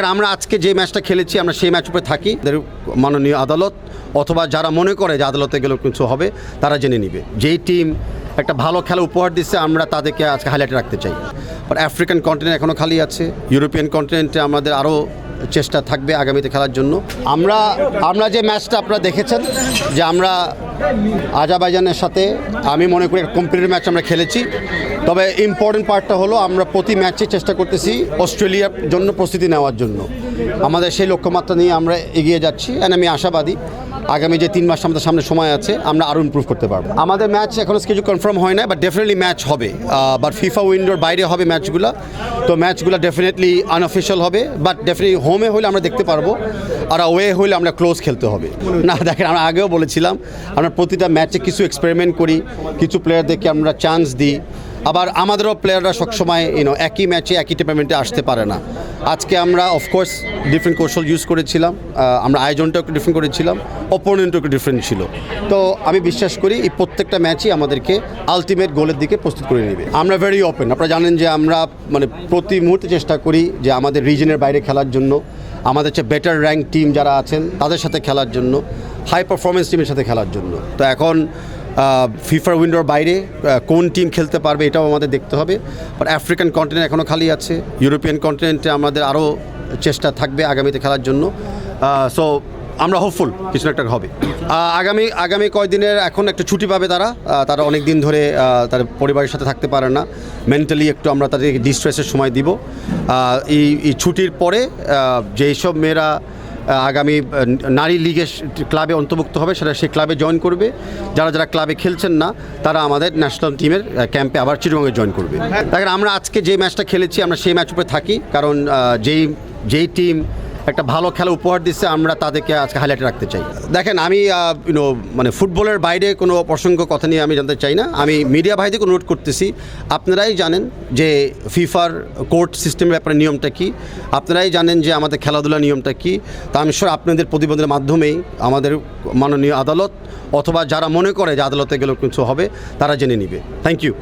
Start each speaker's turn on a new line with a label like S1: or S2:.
S1: দেখেন আমরা আজকে যে ম্যাচটা খেলেছি, আমরা সেই ম্যাচ উপরে থাকি। মাননীয় আদালত অথবা যারা মনে করে যে আদালতে গেলে কিছু হবে, তারা জেনে নিবে। যেই টিম একটা ভালো খেলা উপহার দিচ্ছে, আমরা তাদেরকে আজকে হাইলাইটে রাখতে চাই। আফ্রিকান কন্টিনেন্ট এখনও খালি আছে। ইউরোপিয়ান কন্টিনেন্টে আমাদের আরও চেষ্টা থাকবে আগামীতে খেলার জন্য। আমরা আমরা যে ম্যাচটা আপনারা দেখেছেন, যে আমরা আজাবাইজানের সাথে, আমি মনে করি একটা কম্পিটিভ ম্যাচ আমরা খেলেছি। তবে ইম্পর্টেন্ট পার্টটা হলো আমরা প্রতি ম্যাচে চেষ্টা করতেছি অস্ট্রেলিয়ার জন্য প্রস্তুতি নেওয়ার জন্য। আমাদের সেই লক্ষ্যমাত্রা নিয়ে আমরা এগিয়ে যাচ্ছি অ্যান্ড আমি আশাবাদী আগামী যে তিন মাস আমাদের সামনে সময় আছে, আমরা আরও ইম্প্রুভ করতে পারব। আমাদের ম্যাচ এখনও কিছু কনফার্ম হয় না বাট ডেফিনেটলি ম্যাচ হবে। বাট ফিফা উইন্ডোর বাইরে হবে ম্যাচগুলো তো ম্যাচগুলো ডেফিনেটলি আনঅফিসিয়াল হবে বাট ডেফিনেটলি হোমে হলে আমরা দেখতে পারব, আর ওয়ে হলে আমরা ক্লোজ খেলতে হবে। না, দেখেন, আমরা আগেও বলেছিলাম, আমরা প্রতিটা ম্যাচে কিছু এক্সপেরিমেন্ট করি, কিছু প্লেয়ারদেরকে আমরা চান্স দিই। আবার আমাদেরও প্লেয়াররা সবসময় ইউনো একই ম্যাচে একই টুর্নামেন্টে আসতে পারে না। আজকে আমরা অফকোর্স ডিফারেন্ট কৌশল ইউজ করেছিলাম আমরা আয়োজনটাও একটু ডিফারেন্ট করেছিলাম অপোনেন্টও একটু ডিফারেন্ট ছিল। তো আমি বিশ্বাস করি, এই প্রত্যেকটা ম্যাচই আমাদেরকে আলটিমেট গোলের দিকে প্রস্তুত করে নেবে। আমরা ভেরি ওপেন আপনারা জানেন যে আমরা মানে প্রতি মুহূর্তে চেষ্টা করি যে আমাদের রিজনের বাইরে খেলার জন্য, আমাদের চেয়ে বেটার র্যাঙ্ক টিম যারা আছেন, তাদের সাথে খেলার জন্য হাই পারফরমেন্স টিমের সাথে খেলার জন্য। তো এখন ফিফার উইন্ডোর বাইরে কোন টিম খেলতে পারবে এটাও আমাদের দেখতে হবে। বাট আফ্রিকান কন্টিনেন্ট এখনও খালি আছে। ইউরোপিয়ান কন্টিনেন্টে আমাদের আরও চেষ্টা থাকবে আগামীতে খেলার জন্য। সো আমরা হোপফুল কিছু না একটা হবে। আগামী আগামী কয়দিনের এখন একটা ছুটি পাবে তারা। তারা অনেক দিন ধরে তাদের পরিবারের সাথে থাকতে পারে না। মেন্টালি একটু আমরা তাদেরকে ডিস্ট্রেসের সময় দিব। এই ছুটির পরে যেই সব মেয়েরা আগামী নারী লিগের ক্লাবে অন্তর্ভুক্ত হবে, সেটা সেই ক্লাবে জয়েন করবে। যারা যারা ক্লাবে খেলছেন না, তারা আমাদের ন্যাশনাল টিমের ক্যাম্পে আবার চিরবঙ্গে জয়েন করবে। দেখেন, আমরা আজকে যে ম্যাচটা খেলেছি, আমরা সেই ম্যাচ উপরে থাকি, কারণ যেই যেই টিম একটা ভালো খেলা উপহার দিচ্ছে, আমরা তাদেরকে আজকে হাইলাইটে রাখতে চাই। দেখেন, আমি ইউনো মানে ফুটবলের বাইরে কোনো প্রসঙ্গ কথা নিয়ে আমি জানতে চাই না। আমি মিডিয়া ভাইদেরকে নোট করতেছি। আপনারাই জানেন যে ফিফার কোর্ট সিস্টেমের ব্যাপারে নিয়মটা কী। আপনারাই জানেন যে আমাদের খেলাধুলার নিয়মটা কী। তা আমি শিওর আপনাদের প্রতিবেদনের মাধ্যমেই আমাদের মাননীয় আদালত অথবা যারা মনে করে যে আদালতে গেলে কিছু হবে, তারা জেনে নিবে। Thank you